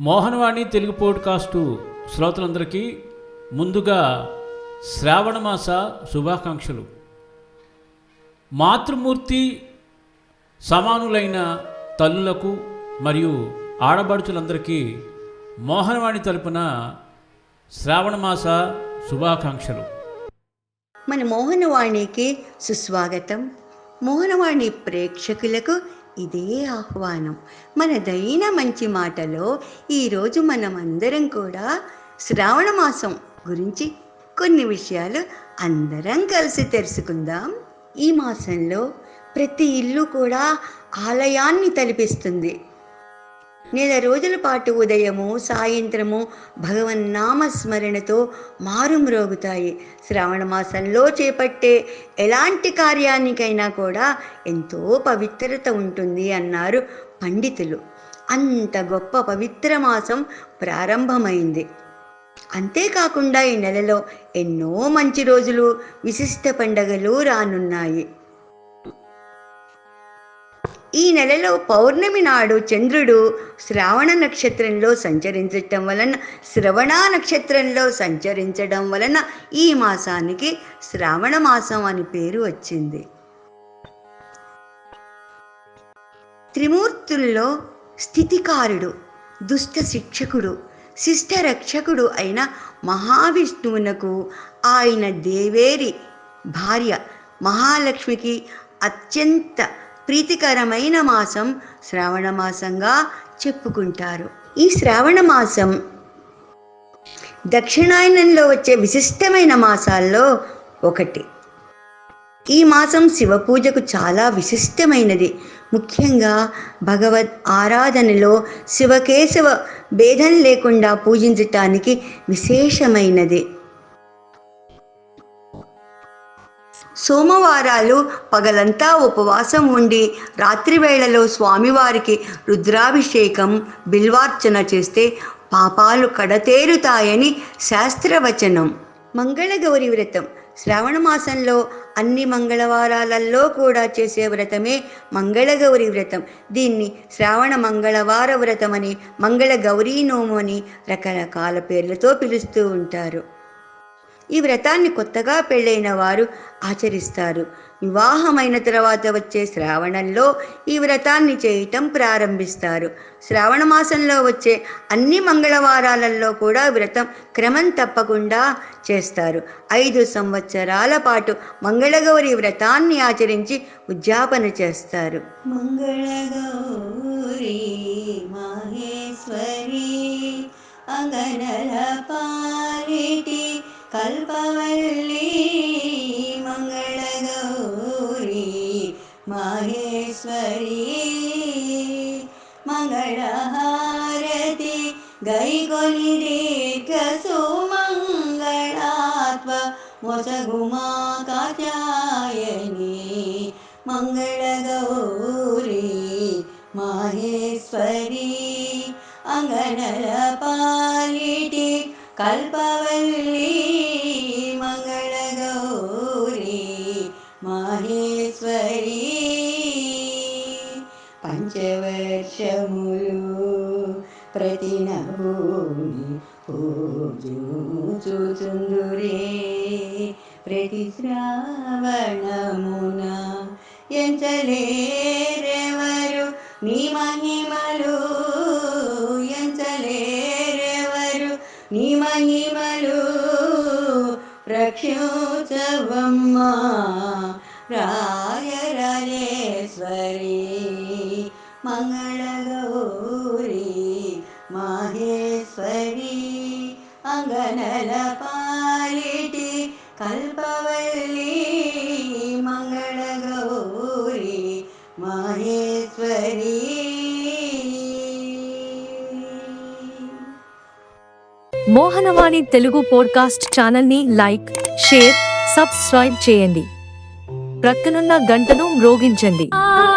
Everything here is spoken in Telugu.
మోహనవాణి తెలుగు పోడ్కాస్టు శ్రోతలందరికీ ముందుగా శ్రావణమాస శుభాకాంక్షలు. మాతృమూర్తి సమానులైన తల్లులకు మరియు ఆడబడుచులందరికీ మోహనవాణి తరపున శ్రావణమాస శుభాకాంక్షలు. మన మోహనవాణికి సుస్వాగతం. మోహనవాణి ప్రేక్షకులకు ఇదే ఆహ్వానం. మన దైన మంచి మాటలో ఈరోజు మనం అందరం కూడా శ్రావణ మాసం గురించి కొన్ని విషయాలు అందరం కలిసి తెలుసుకుందాం. ఈ మాసంలో ప్రతి ఇల్లు కూడా ఆలయాన్ని తలిపిస్తుంది. నెల రోజుల పాటు ఉదయము సాయంత్రము భగవన్నామస్మరణతో మారుమ్రోగుతాయి. శ్రావణ మాసంలో చేపట్టే ఎలాంటి కార్యానికైనా కూడా ఎంతో పవిత్రత ఉంటుంది అన్నారు పండితులు. అంత గొప్ప పవిత్ర మాసం ప్రారంభమైంది. అంతేకాకుండా ఈ నెలలో ఎన్నో మంచి రోజులు విశిష్ట పండగలు రానున్నాయి. ఈ నెలలో పౌర్ణమి నాడు చంద్రుడు శ్రావణ నక్షత్రంలో సంచరించటం వలన శ్రవణ నక్షత్రంలో సంచరించడం వలన ఈ మాసానికి శ్రావణ మాసం అని పేరు వచ్చింది. త్రిమూర్తుల్లో స్థితికారుడు దుష్ట శిక్షకుడు శిష్ట రక్షకుడు అయిన మహావిష్ణువునకు ఆయన దేవేరి భార్య మహాలక్ష్మికి అత్యంత ప్రీతికరమైన మాసం శ్రావణ మాసంగా చెప్పుకుంటారు. ఈ శ్రావణ మాసం దక్షిణాయనంలో వచ్చే విశిష్టమైన మాసాల్లో ఒకటి. ఈ మాసం శివ పూజకు చాలా విశిష్టమైనది. ముఖ్యంగా భగవద్ ఆరాధనలో శివకేశవ భేదం లేకుండా పూజించటానికి విశేషమైనది. సోమవారాలు పగలంతా ఉపవాసం ఉండి రాత్రి వేళలో స్వామివారికి రుద్రాభిషేకం బిల్వార్చన చేస్తే పాపాలు కడతేరుతాయని శాస్త్రవచనం. మంగళగౌరి వ్రతం. శ్రావణ మాసంలో అన్ని మంగళవారాలలో కూడా చేసే వ్రతమే మంగళగౌరి వ్రతం. దీన్ని శ్రావణ మంగళవార వ్రతమని మంగళ గౌరీ నోము అని రకరకాల పేర్లతో పిలుస్తూ ఉంటారు. ఈ వ్రతాన్ని కొత్తగా పెళ్ళైన వారు ఆచరిస్తారు. వివాహమైన తర్వాత వచ్చే శ్రావణంలో ఈ వ్రతాన్ని చేయటం ప్రారంభిస్తారు. శ్రావణ మాసంలో వచ్చే అన్ని మంగళవారాలలో కూడా వ్రతం క్రమం తప్పకుండా చేస్తారు. ఐదు సంవత్సరాల పాటు మంగళగౌరి వ్రతాన్ని ఆచరించి ఉద్యాపన చేస్తారు. మంగళగౌరి గైకొని దీర్ఘ సుమంగళాత్వ మొసగుమా కాచాయని మంగళగౌరి మహేశ్వరి అంగనల పాలిటి కల్పవల్లి ప్రతి నభూని పూజుచుచుందురే ప్రతి శ్రావణమున ఎంచలేరెవరు? నీ మహిమలు ఎంచలేరెవరు? నీ మహిమలు ప్రక్షోత్సవమ్మా రాయరాజేశ్వరి మంగళగౌరి మహేశ్వరి అంగనల పాలిటి కల్పవల్లి మంగళగౌరి మహేశ్వరి. మోహనవాణి తెలుగు పోడ్కాస్ట్ ఛానల్ని లైక్ షేర్ సబ్స్క్రైబ్ చేయండి. ప్రక్కనున్న గంటను మ్రోగించండి. ఆ